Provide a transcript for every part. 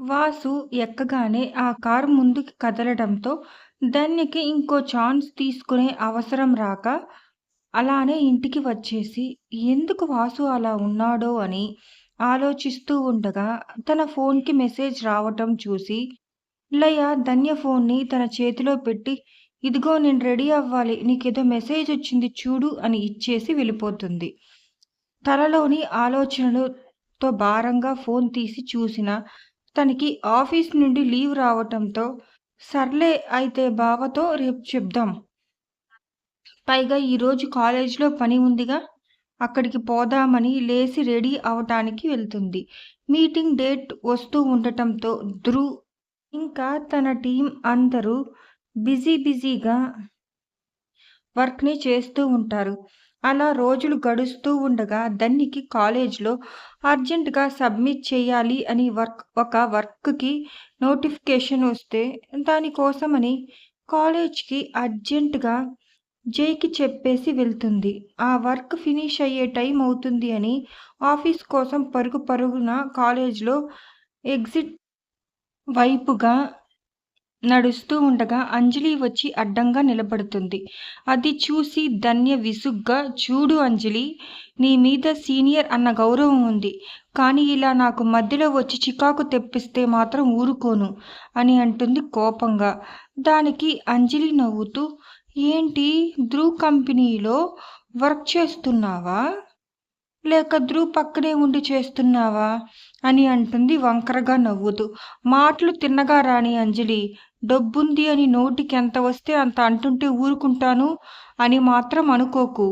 వాసు ఎక్కగానే ఆ కారు ముందుకి కదలడంతో ధన్యకి ఇంకో ఛాన్స్ తీసుకునే అవసరం రాక అలానే ఇంటికి వచ్చేసి ఎందుకు వాసు అలా ఉన్నాడో అని ఆలోచిస్తూ ఉండగా తన ఫోన్కి మెసేజ్ రావటం చూసి లయ ధన్య ఫోన్ని తన చేతిలో పెట్టి ఇదిగో నేను రెడీ అవ్వాలి నీకేదో మెసేజ్ వచ్చింది చూడు అని ఇచ్చేసి వెళ్ళిపోతుంది. తనలోని ఆలోచనలతో భారంగా ఫోన్ తీసి చూసిన తనకి ఆఫీస్ నుండి లీవ్ రావటంతో సర్లే అయితే బావతో రేపు చెప్దాం. పైగా ఈరోజు కాలేజీలో పని ఉందిగా అక్కడికి పోదామని లేచి రెడీ అవటానికి వెళ్తుంది. మీటింగ్ డేట్ వస్తూ ఉండటంతో ధ్రువ్ ఇంకా తన టీం అందరూ బిజీ బిజీగా వర్క్ని చేస్తూ ఉంటారు. అలా రోజులు గడుస్తూ ఉండగా దన్నికి కాలేజ్లో అర్జెంటుగా సబ్మిట్ చేయాలి అని వర్క్ ఒక వర్క్కి నోటిఫికేషన్ వస్తే దానికోసమని కాలేజ్కి అర్జెంటుగా జైకి చెప్పేసి వెళ్తుంది. ఆ వర్క్ ఫినిష్ అయ్యే టైం అవుతుంది అని ఆఫీస్ కోసం పరుగు పరుగున కాలేజ్లో ఎగ్జిట్ వైపుగా నడుస్తూ ఉండగా అంజలి వచ్చి అడ్డంగా నిలబడుతుంది. అది చూసి ధన్య విసుగ్గా చూడు అంజలి నీ మీద సీనియర్ అన్న గౌరవం ఉంది. కానీ ఇలా నాకు మధ్యలో వచ్చి చికాకు తెప్పిస్తే మాత్రం ఊరుకోను అని అంటుంది కోపంగా. దానికి అంజలి నవ్వుతూ ఏంటి ధ్రువ్ కంపెనీలో వర్క్ చేస్తున్నావా? లేక ధ్రువ్ పక్కనే ఉండి చేస్తున్నావా? అని అంటుంది వంకరగా నవ్వుతూ. మాటలు తిన్నగా రాని అంజలి. డబ్బుంది అని నోటికి ఎంత వస్తే అంత అంటుంటే ఊరుకుంటాను అని మాత్రం అనుకోకు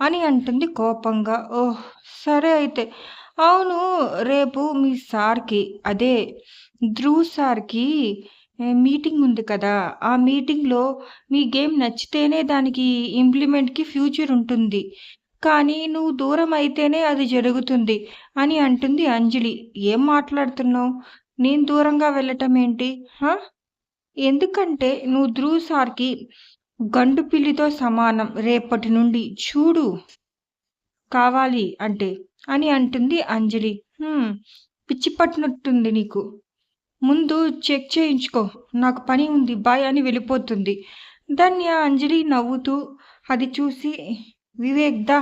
అని అంటుంది కోపంగా. ఓహ్ సరే అయితే. అవును రేపు మీ సార్కి అదే ధ్రువ్ సార్కి మీటింగ్ ఉంది కదా. ఆ మీటింగ్లో మీ గేమ్ నచ్చితేనే దానికి ఇంప్లిమెంట్కి ఫ్యూచర్ ఉంటుంది. కానీ నువ్వు దూరం అయితేనే అది జరుగుతుంది అని అంటుంది అంజలి. ఏం మాట్లాడుతున్నావు? నేను దూరంగా వెళ్ళటం ఏంటి ఎందుకంటే నువ్వు ధ్రువ్ సార్కి గండు పిల్లితో సమానం రేపటి నుండి చూడు కావాలి అంటే అని అంటుంది అంజలి. పిచ్చి పట్టినట్టుంది నీకు. ముందు చెక్ చేయించుకో. నాకు పని ఉంది బాయ్ అని వెళ్ళిపోతుంది. ధన్య అంజలి నవ్వుతూ అది చూసి వివేక్ దా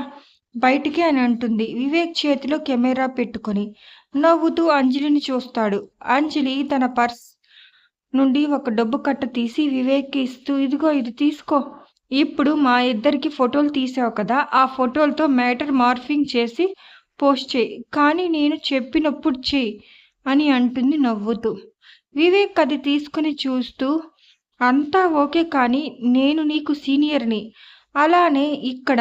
బయటికి అని అంటుంది. వివేక్ చేతిలో కెమెరా పెట్టుకొని నవ్వుతూ అంజలిని చూస్తాడు. అంజలి తన పర్స్ నుండి ఒక డబ్బు కట్ట తీసి వివేక్కి ఇస్తూ ఇదిగో ఇది తీసుకో. ఇప్పుడు మా ఇద్దరికి ఫోటోలు తీసావు కదా ఆ ఫోటోలతో మ్యాటర్ మార్ఫింగ్ చేసి పోస్ట్ చేయి. కానీ నేను చెప్పినప్పుడు చెయ్యి అని అంటుంది నవ్వుతూ. వివేక్ అది తీసుకుని చూస్తూ అంతా ఓకే కానీ నేను నీకు సీనియర్ని. అలానే ఇక్కడ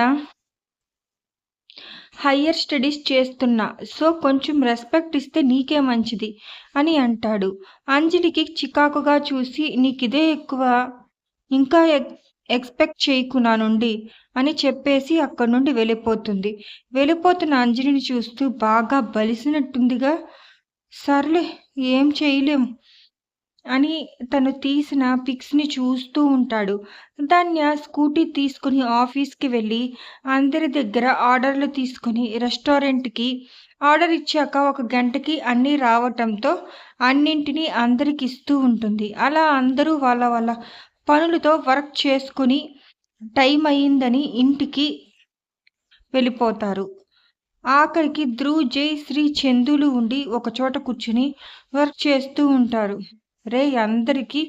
హయ్యర్ స్టడీస్ చేస్తున్నా. సో కొంచెం రెస్పెక్ట్ ఇస్తే నీకే మంచిది అని అంటాడు. అంజలికి చికాకుగా చూసి నీకు ఇదే ఎక్కువ ఇంకా ఎక్స్పెక్ట్ చేయకు నా నుండి అని చెప్పేసి అక్కడి నుండి వెళ్ళిపోతుంది. వెళ్ళిపోతున్న అంజలిని చూస్తూ బాగా బలిసినట్టుందిగా. సర్లే ఏం చేయలేం. అని తను తీసిన పిక్స్ని చూస్తూ ఉంటాడు. ధన్య స్కూటీ తీసుకుని ఆఫీస్కి వెళ్ళి అందరి దగ్గర ఆర్డర్లు తీసుకుని రెస్టారెంట్కి ఆర్డర్ ఇచ్చాక ఒక గంటకి అన్నీ రావటంతో అన్నింటినీ అందరికి ఇస్తూ ఉంటుంది. అలా అందరూ వాళ్ళ వాళ్ళ పనులతో వర్క్ చేసుకుని టైం అయిందని ఇంటికి వెళ్ళిపోతారు. ఆఖరికి ధ్రువ్ జై శ్రీ చందులు ఉండి ఒకచోట కూర్చుని వర్క్ చేస్తూ ఉంటారు. రే అందరికీ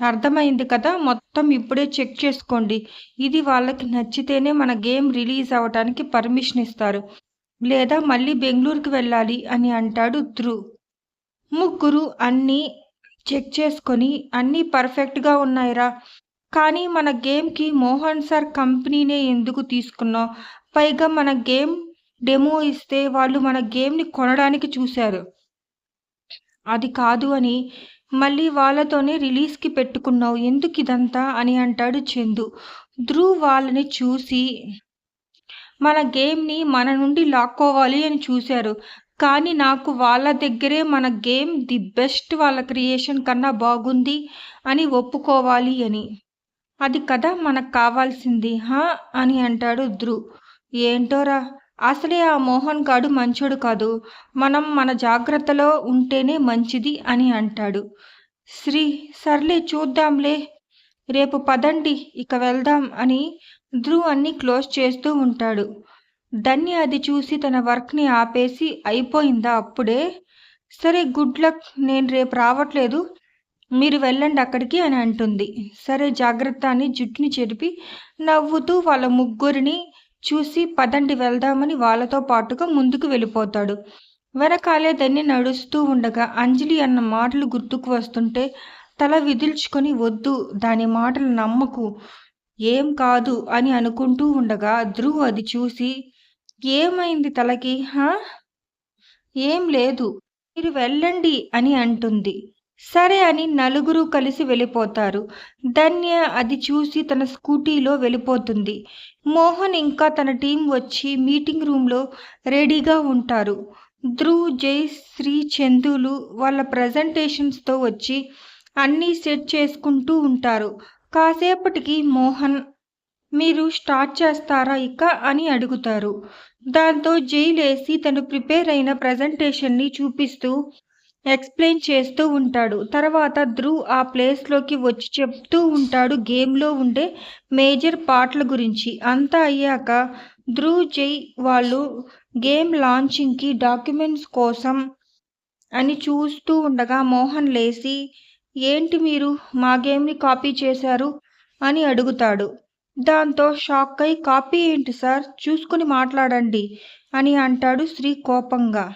అర్థమైంది కదా? మొత్తం ఇప్పుడే చెక్ చేసుకోండి. ఇది వాళ్ళకి నచ్చితేనే మన గేమ్ రిలీజ్ అవ్వటానికి పర్మిషన్ ఇస్తారు. లేదా మళ్ళీ బెంగళూరుకి వెళ్ళాలి అని అంటాడు ధ్రువ్ ముగ్గురు అన్నీ చెక్ చేసుకొని అన్నీ పర్ఫెక్ట్గా ఉన్నాయిరా. కానీ మన గేమ్కి మోహన్ సార్ కంపెనీనే ఎందుకు తీసుకున్నాం పైగా మన గేమ్ డెమో ఇస్తే వాళ్ళు మన గేమ్ని కొనడానికి చూశారు. అది కాదు అని మళ్ళీ వాళ్ళతోనే రిలీజ్కి పెట్టుకున్నావు ఎందుకు ఇదంతా అని అంటాడు చందు. ధ్రువ్ వాళ్ళని చూసి మన గేమ్ని మన నుండి లాక్కోవాలి అని చూశారు. కానీ నాకు వాళ్ళ దగ్గరే మన గేమ్ ది బెస్ట్ వాళ్ళ క్రియేషన్ కన్నా బాగుంది అని ఒప్పుకోవాలి అని. అది కదా మనకు కావాల్సింది హా? అని అంటాడు ధ్రువ్. ఏంటోరా? అసలే ఆ మోహన్ గాడు మంచోడు కాదు. మనం మన జాగ్రత్తలో ఉంటేనే మంచిది అని అంటాడు. శ్రీ సర్లే చూద్దాంలే. రేపు పదండి ఇక వెళ్దాం అని ధ్రువ్ అన్ని క్లోజ్ చేస్తూ ఉంటాడు. దన్ని అది చూసి తన వర్క్ని ఆపేసి అయిపోయిందా అప్పుడే? సరే గుడ్ లక్ నేను రేపు రావట్లేదు. మీరు వెళ్ళండి అక్కడికి అని అంటుంది. సరే జాగ్రత్త అని జుట్టుని చెరిపి నవ్వుతూ వాళ్ళ ముగ్గురిని చూసి పదండి వెళ్దామని వాళ్ళతో పాటుగా ముందుకు వెళ్ళిపోతాడు. వెనకాలే దాన్ని నడుస్తూ ఉండగా అంజలి అన్న మాటలు గుర్తుకు వస్తుంటే తల విదిల్చుకొని వద్దు దాని మాటలు నమ్మకు. ఏం కాదు అని అనుకుంటూ ఉండగా ధ్రువ్ అది చూసి ఏమైంది తలకి? హా? ఏం లేదు. మీరు వెళ్ళండి అని అంటుంది. సరే అని నలుగురు కలిసి వెళ్ళిపోతారు. ధన్య అది చూసి తన స్కూటీలో వెళ్ళిపోతుంది. మోహన్ ఇంకా తన టీం వచ్చి మీటింగ్ రూమ్లో రెడీగా ఉంటారు. ధ్రువ్ జై శ్రీ చందులు వాళ్ళ ప్రజెంటేషన్స్తో వచ్చి అన్నీ సెట్ చేసుకుంటూ ఉంటారు. కాసేపటికి మోహన్ మీరు స్టార్ట్ చేస్తారా ఇక? అని అడుగుతారు. దాంతో జైలేసి తను ప్రిపేర్ అయిన ప్రజెంటేషన్ని చూపిస్తూ ఎక్స్ప్లెయిన్ చేస్తూ ఉంటాడు. తర్వాత ధ్రువ్ ఆ ప్లేస్లోకి వచ్చి చెప్తూ ఉంటాడు గేమ్లో ఉండే మేజర్ పార్ట్ల గురించి. అంతా అయ్యాక ధ్రువ్ జై వాళ్ళు గేమ్ లాంచింగ్కి డాక్యుమెంట్స్ కోసం అని చూస్తూ ఉండగా మోహన్ లేచి ఏంటి మీరు మా గేమ్ని కాపీ చేశారు? అని అడుగుతాడు. దాంతో షాక్ అయి కాపీ ఏంటి సార్? చూసుకుని మాట్లాడండి అని అంటాడు శ్రీ కోపంగా.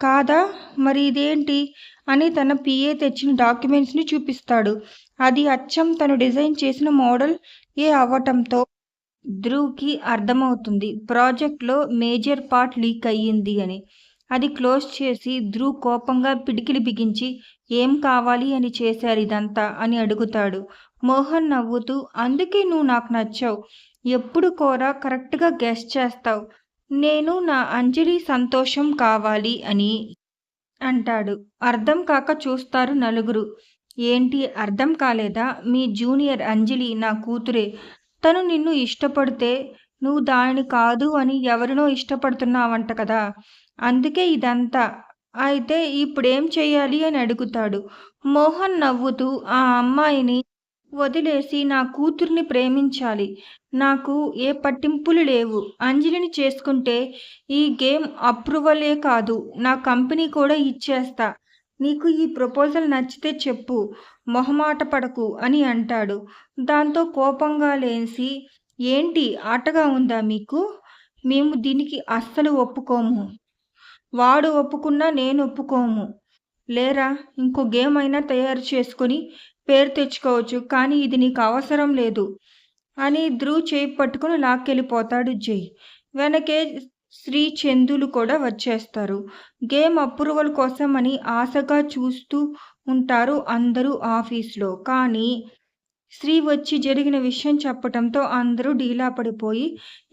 కాదా? మరి ఇదేంటి? అని తన పిఏ తెచ్చిన డాక్యుమెంట్స్ని చూపిస్తాడు. అది అచ్చం తను డిజైన్ చేసిన మోడల్ ఏ అవ్వటంతో ధ్రువ్కి అర్థమవుతుంది. ప్రాజెక్ట్లో మేజర్ పార్ట్ లీక్ అయ్యింది అని. అది క్లోజ్ చేసి ధ్రువ్ కోపంగా పిడికిలి బిగించి ఏం కావాలి అని చేశారు ఇదంతా? అని అడుగుతాడు. మోహన్ నవ్వుతూ అందుకే నువ్వు నాకు నచ్చావు. ఎప్పుడు కూడా కరెక్ట్గా గెస్ట్ చేస్తావు. నేను నా అంజలి సంతోషం కావాలి అని అంటాడు. అర్థం కాక చూస్తారు నలుగురు. ఏంటి అర్థం కాలేదా? మీ జూనియర్ అంజలి నా కూతురే. తను నిన్ను ఇష్టపడితే నువ్వు దానిని కాదు అని ఎవరినో ఇష్టపడుతున్నావంట కదా. అందుకే ఇదంతా. అయితే ఇప్పుడేం చేయాలి అని అడుగుతాడు. మోహన్ నవ్వుతూ ఆ అమ్మాయిని వదిలేసి నా కూతుర్ని ప్రేమించాలి. నాకు ఏ పట్టింపులు లేవు. అంజలిని చేసుకుంటే ఈ గేమ్ అప్రూవలే కాదు. నా కంపెనీ కూడా ఇచ్చేస్తా. నీకు ఈ ప్రపోజల్ నచ్చితే చెప్పు. మొహమాట పడకు అని అంటాడు. దాంతో కోపంగా లేచి ఏంటి? ఆటగా ఉందా మీకు? మేము దీనికి అస్సలు ఒప్పుకోము. వాడు ఒప్పుకున్నా నేను ఒప్పుకోము. లేరా ఇంకో గేమ్ అయినా తయారు చేసుకొని పేరు తెచ్చుకోవచ్చు కానీ ఇది నీకు అవసరం లేదు. అని ధ్రువ్ చేయి పట్టుకుని లాక్కెళ్ళిపోతాడు జై. వెనకే శ్రీ చందులు కూడా వచ్చేస్తారు. గేమ్ అప్రూవల్ కోసం అని ఆశగా చూస్తూ ఉంటారు అందరూ ఆఫీస్లో. కానీ శ్రీ వచ్చి జరిగిన విషయం చెప్పటంతో అందరూ డీలా పడిపోయి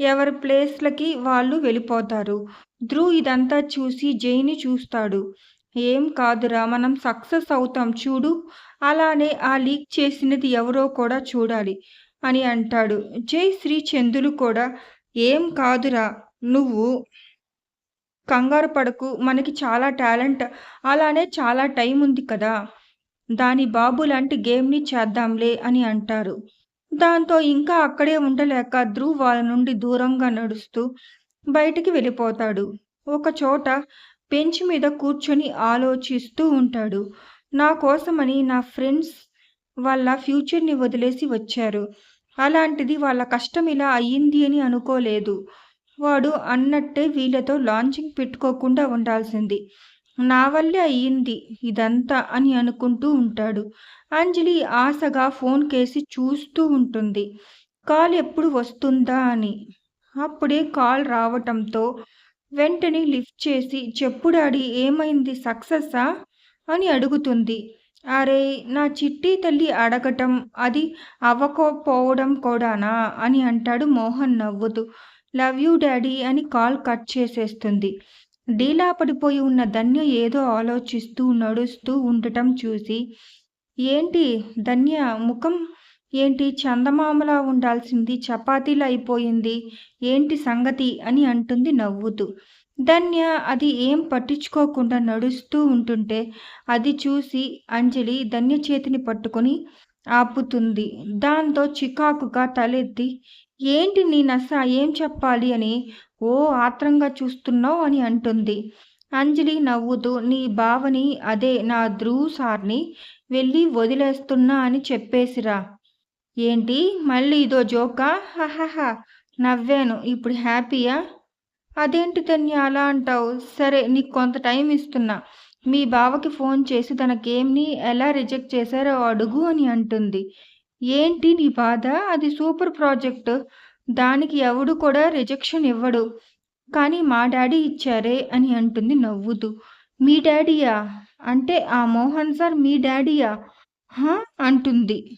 ఎవరి ప్లేస్లకి వాళ్ళు వెళ్ళిపోతారు. ధ్రువ్ ఇదంతా చూసి జైని చూస్తాడు. ఏం కాదురా మనం సక్సెస్ అవుతాం చూడు. అలానే ఆ లీక్ చేసినది ఎవరో కూడా చూడాలి అని అంటాడు. జై శ్రీ చందులు కూడా ఏం కాదురా నువ్వు కంగారు పడకు మనకి చాలా టాలెంట్ అలానే చాలా టైం ఉంది కదా. దాని బాబు లాంటి గేమ్ని చేద్దాంలే అని అంటారు. దాంతో ఇంకా అక్కడే ఉండలేక ధ్రువ్ వాళ్ళ నుండి దూరంగా నడుస్తూ బయటికి వెళ్ళిపోతాడు. ఒక చోట బెంచ్ మీద కూర్చొని ఆలోచిస్తూ ఉంటాడు. నా కోసమని నా ఫ్రెండ్స్ వాళ్ళ ఫ్యూచర్ని వదిలేసి వచ్చారు. అలాంటిది వాళ్ళ కష్టం ఇలా అయ్యింది అని అనుకోలేదు. వాడు అన్నట్టే వీళ్ళతో లాంచింగ్ పెట్టుకోకుండా ఉండాల్సింది. నా వల్లే అయ్యింది ఇదంతా అని అనుకుంటూ ఉంటాడు. అంజలి ఆశగా ఫోన్ కేసి చూస్తూ ఉంటుంది. కాల్ ఎప్పుడు వస్తుందా అని. అప్పుడే కాల్ రావటంతో వెంటనే లిఫ్ట్ చేసి చెప్పు డాడీ ఏమైంది? సక్సెస్సా? అని అడుగుతుంది. అరే నా చిట్టి తల్లి అడగటం అది అవ్వకపోవడం కూడానా? అని అంటాడు మోహన్ నవ్వుతూ. లవ్ యూ డాడీ అని కాల్ కట్ చేసేస్తుంది. డీలా పడిపోయి ఉన్న ధన్య ఏదో ఆలోచిస్తూ నడుస్తూ ఉండటం చూసి ఏంటి ధన్య ముఖం ఏంటి చందమామలా ఉండాల్సింది చపాతీలా అయిపోయింది ఏంటి సంగతి అని అంటుంది నవ్వుతూ. ధన్య అది ఏం పట్టించుకోకుండా నడుస్తూ ఉంటుంటే అది చూసి అంజలి ధన్య చేతిని పట్టుకొని ఆపుతుంది. దాంతో చికాకుగా తలెత్తి ఏంటి నీ నస ఏం చెప్పాలి అని ఓ ఆత్రంగా చూస్తున్నావు అని అంటుంది. అంజలి నవ్వుతూ నీ బావని అదే నా ధ్రువు సార్ని వెళ్ళి వదిలేస్తున్నా అని చెప్పేసిరా. ఏంటి? మళ్ళీ ఇదో జోకా? హహహ. నవ్వాను. ఇప్పుడు హ్యాపీయా? అదేంటి తన్ని అలా అంటావు? సరే నీకు కొంత టైం ఇస్తున్నా. మీ బావకి ఫోన్ చేసి తన గేమ్ని ఎలా రిజెక్ట్ చేశారో అడుగు అని అంటుంది. ఏంటి నీ బాధ? అది సూపర్ ప్రాజెక్ట్. దానికి ఎవడు కూడా రిజెక్షన్ ఇవ్వడు. కానీ మా డాడీ ఇచ్చారే అని అంటుంది నవ్వుతూ. మీ డాడీయా? అంటే ఆ మోహన్ సార్ మీ డాడీయా? అంటుంది.